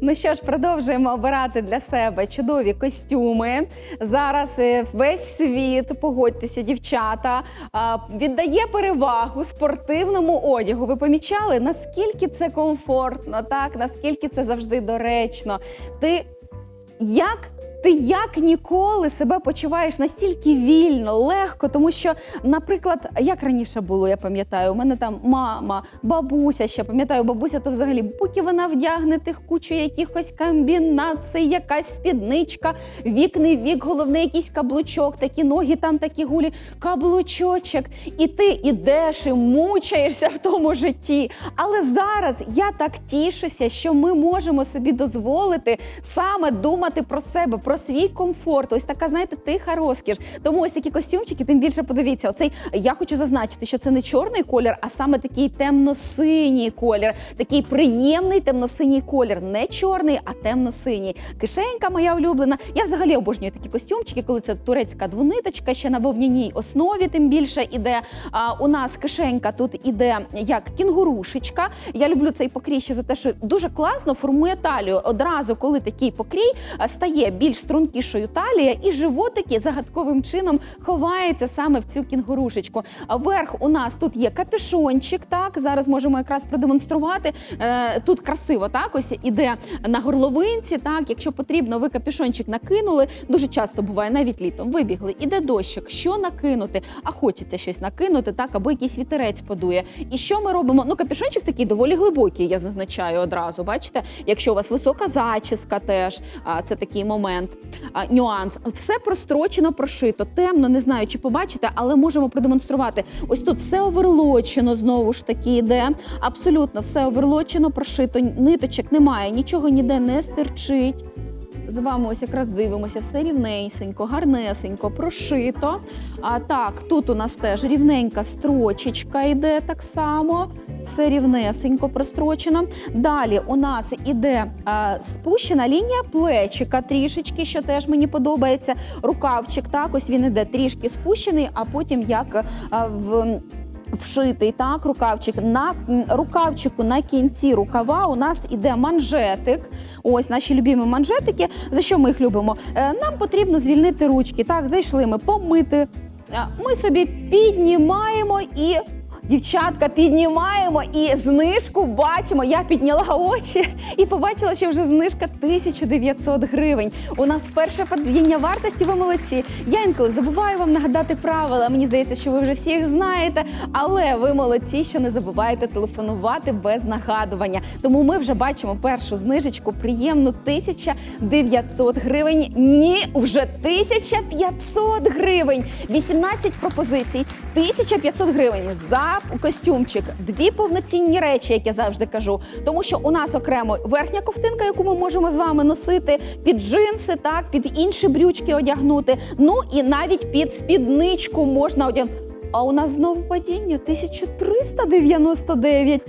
Ну що ж, продовжуємо обирати для себе чудові костюми. Зараз е, весь світ, погодьтеся, дівчата, віддає перевагу спортивному одягу. Ви помічали, наскільки це комфортно, так наскільки це завжди доречно. Ти як ти як ніколи себе почуваєш настільки вільно, легко, тому що, наприклад, як раніше було, я пам'ятаю, у мене там мама, бабуся ще пам'ятаю, бабуся, то взагалі поки вона вдягне тих кучу якихось комбінацій, якась спідничка, вік не вік, головне, якийсь каблучок, такі ноги там, такі гулі, каблучочок. І ти ідеш і мучаєшся в тому житті. Але зараз я так тішуся, що ми можемо собі дозволити саме думати про себе, про свій комфорт. Ось така, знаєте, тиха розкіш. Тому ось такі костюмчики, тим більше подивіться. Оцей я хочу зазначити, що це не чорний колір, а саме такий темно-синій колір, такий приємний темно-синій колір, не чорний, а темно-синій. Кишенька моя улюблена. Я взагалі обожнюю такі костюмчики, коли це турецька двониточка, ще на вовняній основі, тим більше іде. А, у нас кишенька тут іде як кінгурушечка. Я люблю цей покрій ще за те, що дуже класно формує талію. Одразу, коли такий покрій стає більш стрункішою талія, і животики загадковим чином ховається саме в цю кінгурушечку. Верх у нас тут є капюшончик. Так зараз можемо якраз продемонструвати. Е, тут красиво, так ось іде на горловинці. Так, якщо потрібно, ви капюшончик накинули. Дуже часто буває, навіть літом вибігли. Іде дощик. Що накинути? А хочеться щось накинути, так або якийсь вітерець подує. І що ми робимо? Ну, капюшончик такий доволі глибокий. Я зазначаю одразу. Бачите, якщо у вас висока зачіска, теж це такий момент. А, нюанс. Все прострочено, прошито. Темно, не знаю, чи побачите, але можемо продемонструвати. Ось тут все оверлочено, знову ж таки йде. Абсолютно все оверлочено, прошито. Ниточок немає, нічого ніде не стирчить. З вами ось якраз дивимося, все рівненько, гарнесенько, прошито. А так, тут у нас теж рівненька строчечка йде так само. Все рівнесенько прострочено. Далі у нас іде а, спущена лінія плечика трішечки, що теж мені подобається. Рукавчик, так, ось він іде трішки спущений, а потім як а, в. Вшитий так, рукавчик на рукавчику на кінці рукава у нас іде манжетик. Ось наші любимі манжетики. За що ми їх любимо? Е, Нам потрібно звільнити ручки. Так, зайшли ми помити. Е, Ми собі піднімаємо і. Дівчатка, піднімаємо і знижку бачимо. Я підняла очі і побачила, що вже знижка 1900 гривень. У нас перше падіння вартості. Ви молодці. Я інколи забуваю вам нагадати правила. Мені здається, що ви вже всі їх знаєте. Але ви молодці, що не забуваєте телефонувати без нагадування. Тому ми вже бачимо першу знижечку. Приємну 1900 гривень. Ні, вже 1500 гривень. 18 пропозицій. 1500 гривень за костюмчик. Дві повноцінні речі, як я завжди кажу. Тому що у нас окремо верхня ковтинка, яку ми можемо з вами носити, під джинси, так, під інші брючки одягнути. Ну і навіть під спідничку можна одягнути. А у нас знову падіння 1399.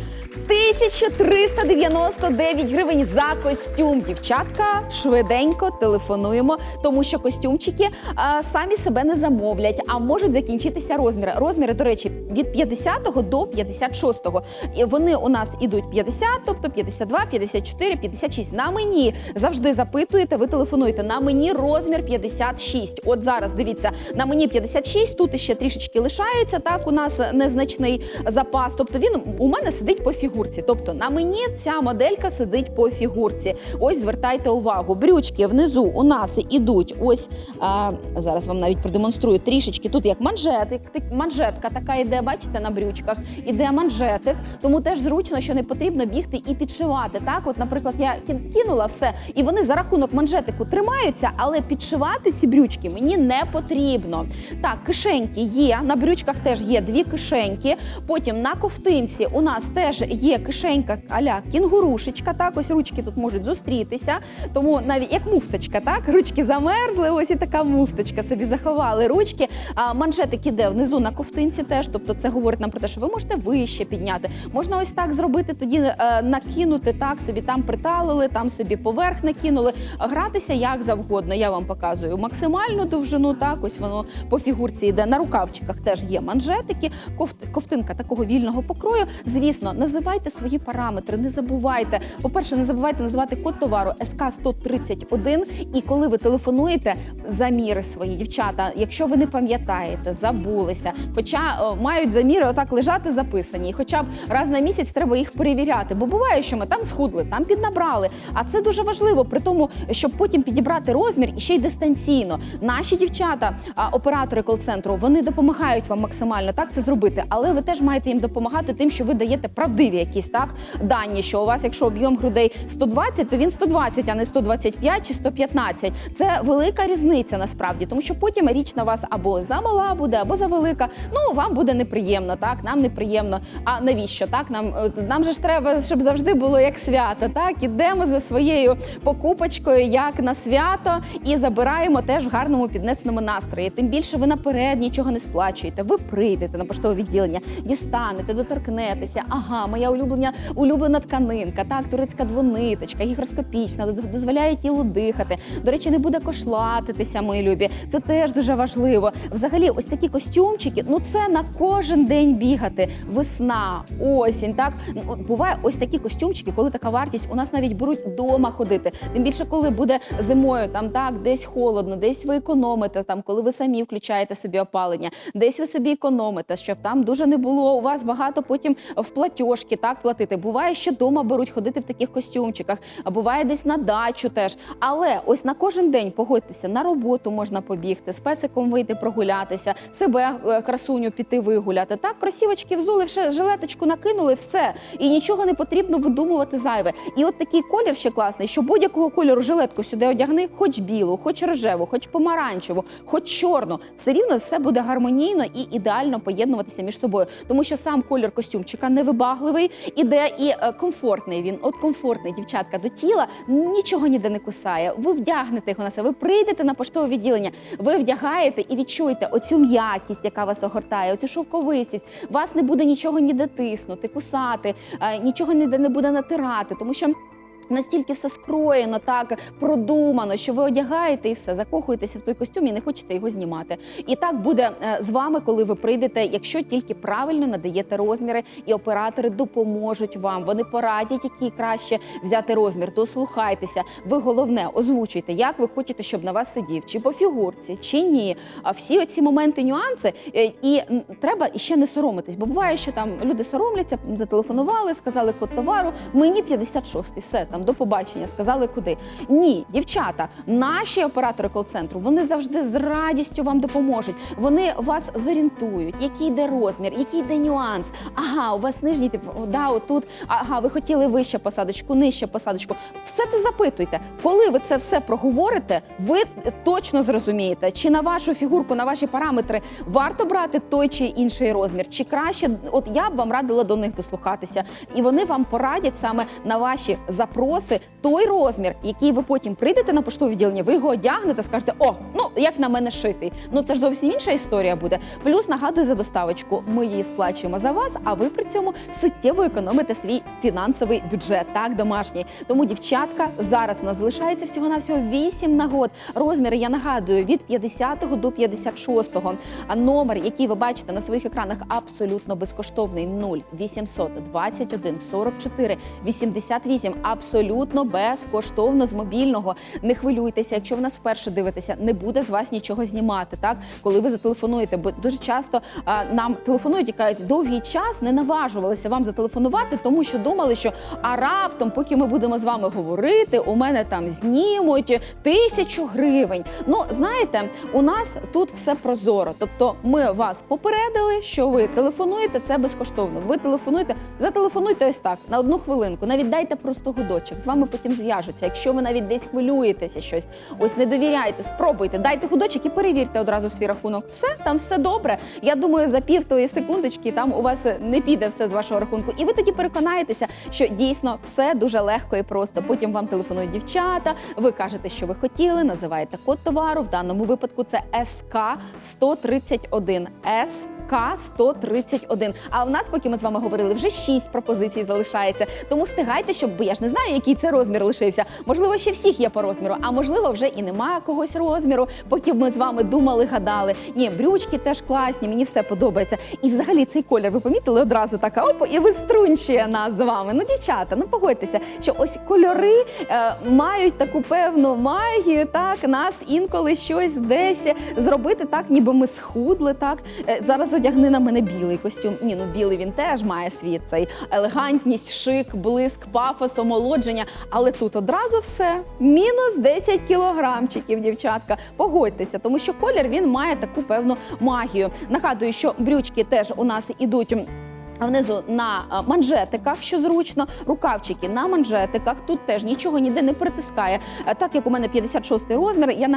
1399 гривень за костюм. Дівчатка, швиденько телефонуємо, тому що костюмчики а, самі себе не замовлять, а можуть закінчитися розміри. Розміри, до речі, від 50 до 56. І вони у нас ідуть 50, тобто 52, 54, 56. На мені завжди запитуєте, ви телефонуєте. На мені розмір 56. От зараз дивіться, на мені 56, тут ще трішечки лишається. Так, у нас незначний запас. Тобто він у мене сидить по фігурці. Тобто на мені ця моделька сидить по фігурці. Ось звертайте увагу. Брючки внизу у нас ідуть. Ось а, зараз вам навіть продемонструю трішечки. Тут як манжетик, манжетка така йде, бачите, на брючках. Іде манжетик, тому теж зручно, що не потрібно бігти і підшивати. Так, от, наприклад, я кинула все, і вони за рахунок манжетику тримаються, але підшивати ці брючки мені не потрібно. Так, кишеньки є. На брючках теж є дві кишеньки. Потім на ковтинці у нас теж є кишенька аля кінгурушечка. Так, ось ручки тут можуть зустрітися. Тому навіть як муфточка, так ручки замерзли. Ось і така муфточка. Собі заховали ручки. А манжетик іде внизу на ковтинці. Теж, тобто, це говорить нам про те, що ви можете вище підняти. Можна ось так зробити, тоді е, накинути так собі там приталили, там собі поверх накинули. Гратися як завгодно. Я вам показую максимальну довжину. Так, ось воно по фігурці йде. На рукавчиках теж є манжетики, ковтинка такого вільного покрою. Звісно, називайте свої параметри. Не забувайте. По-перше, не забувайте називати код товару СК 131 І коли ви телефонуєте, заміри свої дівчата. Якщо ви не пам'ятаєте, забулися. Хоча о, мають заміри отак лежати записані. І хоча б раз на місяць треба їх перевіряти. Бо буває, що ми там схудли, там піднабрали. А це дуже важливо, при тому, щоб потім підібрати розмір і ще й дистанційно. Наші дівчата, оператори кол-центру, вони допомагають вам максимально так це зробити, але ви теж маєте їм допомагати тим, що ви даєте правдиві якісь так дані. Що у вас, якщо об'єм грудей 120, то він 120, а не 125 чи 115. Це велика різниця насправді, тому що потім річ на вас або замала буде, або завелика. Ну вам буде неприємно, так нам неприємно. А навіщо так? Нам е, нам же ж треба, щоб завжди було як свято. Так ідемо за своєю покупочкою, як на свято, і забираємо теж в гарному піднесеному настрої. Тим більше ви наперед нічого не сплачуєте. Ви прийдете на поштове відділення, дістанете, доторкнетеся. Ага, моя улюблена улюблена тканинка, так, турецька двониточка, гігроскопічна, дозволяє тілу дихати. До речі, не буде кошлатитися, мої любі. Це теж дуже важливо. Взагалі, ось такі костюмчики, ну це на кожен день бігати. Весна, осінь. Так Ну, буває ось такі костюмчики, коли така вартість у нас навіть беруть вдома ходити. Тим більше, коли буде зимою, там так десь холодно, десь ви економите, там коли ви самі включаєте собі опалення, десь ви собі економите, щоб там дуже не було у вас багато потім в платіжки так платити. Буває, що вдома беруть ходити в таких костюмчиках, а буває десь на дачу теж. Але ось на кожен день погодьтеся, на роботу можна побігти, з песиком вийти прогулятися, себе е, красуню піти вигуляти. Так, кросівочки взули, ще жилеточку накинули, все. І нічого не потрібно видумувати зайве. І от такий колір ще класний, що будь-якого кольору жилетку сюди одягни, хоч білу, хоч рожеву, хоч помаранчеву, хоч чорну. Все рівно все буде гармонійно і ідеально поєднуватися між собою. Тому що сам колір костюмчика невибагливий, іде і е, комфортний. Він от комфортний, дівчатка, до тіла нічого ніде не кусає. Ви вдягнете його на себе, ви прийдете на поштове відділення, ви вдягаєте і відчуєте оцю м'якість, яка вас огортає, оцю шовковистість. Вас не буде нічого ніде тиснути, кусати, е, нічого ніде не буде натирати, тому що. Настільки все скроєно, так продумано, що ви одягаєте і все, закохуєтеся в той костюм і не хочете його знімати. І так буде е, з вами, коли ви прийдете, якщо тільки правильно надаєте розміри, і оператори допоможуть вам. Вони порадять, який краще взяти розмір. Дослухайтеся. Ви головне озвучуйте, як ви хочете, щоб на вас сидів, чи по фігурці, чи ні. А всі оці моменти, нюанси, е, і треба іще не соромитись, бо буває, що там люди соромляться, зателефонували, сказали код товару. Мені 56, все там до побачення, сказали куди. Ні, дівчата, наші оператори кол-центру вони завжди з радістю вам допоможуть. Вони вас зорієнтують, який йде розмір, який йде нюанс. Ага, у вас нижній тип, да, отут, ага, ви хотіли вище посадочку, нижче посадочку. Все це запитуйте. Коли ви це все проговорите, ви точно зрозумієте, чи на вашу фігурку, на ваші параметри варто брати той чи інший розмір, чи краще, от я б вам радила до них дослухатися, і вони вам порадять саме на ваші запроси той розмір, який ви потім прийдете на поштове відділення, ви його одягнете, скажете, о, ну як на мене шитий. Ну це ж зовсім інша історія буде. Плюс нагадую за доставочку. Ми її сплачуємо за вас, а ви при цьому суттєво економите свій фінансовий бюджет, так домашній. Тому, дівчатка, зараз у нас залишається всього на всього 8 нагод. Розміри я нагадую від 50 до 56. А номер, який ви бачите на своїх екранах, абсолютно безкоштовний 0 821 44 88. Абсолютно безкоштовно з мобільного. Не хвилюйтеся, якщо ви нас вперше дивитеся, не буде з вас нічого знімати. Так, коли ви зателефонуєте, бо дуже часто а, нам телефонують і кажуть, довгий час не наважувалися вам зателефонувати, тому що думали, що а раптом, поки ми будемо з вами говорити, у мене там знімуть тисячу гривень. Ну знаєте, у нас тут все прозоро. Тобто, ми вас попередили, що ви телефонуєте, це безкоштовно. Ви телефонуєте, зателефонуйте ось так на одну хвилинку. Навіть дайте просто гудочок. З вами потім зв'яжуться. Якщо ви навіть десь хвилюєтеся щось, ось не довіряйте, спробуйте, дайте гудочок і перевірте одразу свій рахунок. Все там все добре. Я думаю, за пів секундочки там у вас не піде все з вашого рахунку. І ви тоді переконаєтеся, що дійсно все дуже легко і просто. Потім вам телефонують дівчата. Ви кажете, що ви хотіли, називаєте код товару. В даному випадку це СК 131 СК К131. А в нас, поки ми з вами говорили, вже 6 пропозицій залишається. Тому стигайте, щоб бо я ж не знаю, який це розмір лишився. Можливо, ще всіх є по розміру, а можливо, вже і немає когось розміру, поки ми з вами думали, гадали. Ні, брючки теж класні, мені все подобається. І взагалі цей колір ви помітили одразу така оп, і виструнчує нас з вами. Ну, дівчата, ну погодьтеся, що ось кольори е, мають таку певну магію, так нас інколи щось десь зробити так, ніби ми схудли. Так Е, зараз одягни на мене білий костюм. Ні, ну білий він теж має свій цей елегантність, шик, блиск, пафос, омолодження. Але тут одразу все мінус 10 кілограмчиків, дівчатка. Погодьтеся, тому що колір він має таку певну магію. Нагадую, що брючки теж у нас ідуть. Внизу на манжетиках, що зручно, рукавчики на манжетиках. Тут теж нічого ніде не притискає. Е, Так як у мене 56 розмір, я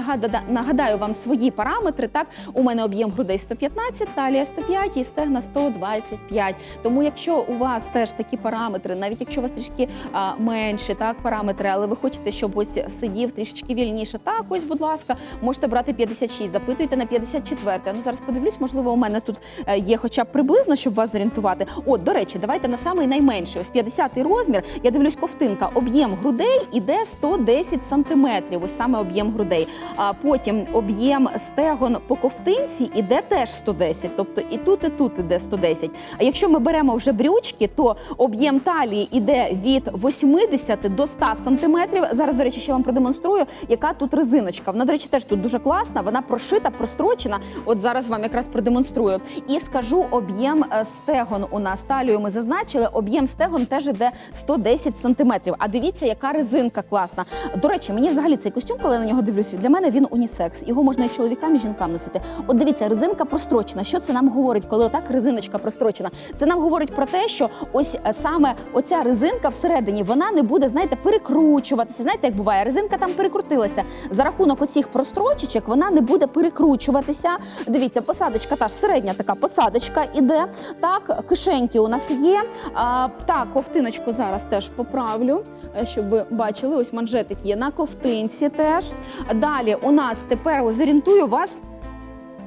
нагадаю, вам свої параметри. Так, у мене об'єм грудей 115, талія 105 і стегна 125. Тому, якщо у вас теж такі параметри, навіть якщо у вас трішки а, менші так параметри, але ви хочете, щоб ось сидів трішечки вільніше, так ось, будь ласка, можете брати 56, запитуйте на 54. Ну зараз подивлюсь, можливо, у мене тут е, є хоча б приблизно, щоб вас зорієнтувати. От, до речі, давайте на самий найменший, ось 50 розмір. Я дивлюсь, ковтинка, об'єм грудей іде 110 сантиметрів. Ось саме об'єм грудей. А потім об'єм стегон по ковтинці іде теж 110, тобто і тут, і тут іде 110. А якщо ми беремо вже брючки, то об'єм талії іде від 80 до 100 сантиметрів. Зараз, до речі, ще вам продемонструю, яка тут резиночка. Вона, до речі, теж тут дуже класна. Вона прошита, прострочена. От зараз вам якраз продемонструю. І скажу об'єм е, стегон у нас талію ми зазначили. Об'єм стегон теж іде 110 сантиметрів. А дивіться, яка резинка класна. До речі, мені взагалі цей костюм, коли я на нього дивлюся, для мене він унісекс. Його можна і чоловікам, і жінкам носити. От дивіться, резинка прострочена. Що це нам говорить, коли отак резиночка прострочена? Це нам говорить про те, що ось е, саме оця резинка всередині вона не буде, знаєте, перекручуватися. Знаєте, як буває, резинка там перекрутилася. За рахунок оцих прострочечок вона не буде перекручуватися. Дивіться, посадочка та ж середня така посадочка іде. Так, кишеньки у нас є. А, так, ковтиночку зараз теж поправлю, е, щоб ви бачили. Ось манжетик є на ковтинці теж. Далі у нас тепер зорієнтую вас.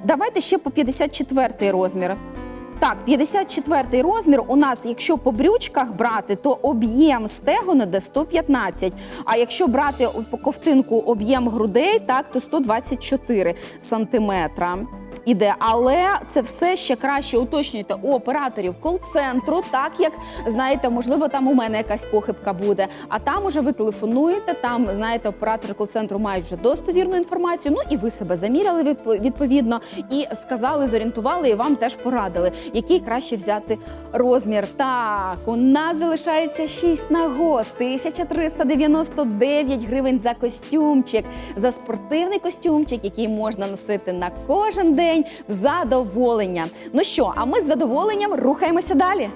Давайте ще по 54 розмір. Так, 54 розмір у нас, якщо по брючках брати, то об'єм стегон іде 115. А якщо брати по ковтинку об'єм грудей, так то 124 сантиметра. Іде, але це все ще краще уточнюйте у операторів кол-центру, так як знаєте, можливо, там у мене якась похибка буде. А там уже ви телефонуєте. Там знаєте, оператори кол-центру мають вже достовірну інформацію. Ну і ви себе заміряли відп- відповідно і сказали, зорієнтували, і вам теж порадили, який краще взяти розмір. Так, у нас залишається 6 нагод, 1399 гривень за костюмчик, за спортивний костюмчик, який можна носити на кожен день в задоволення. Ну що, а ми з задоволенням рухаємося далі.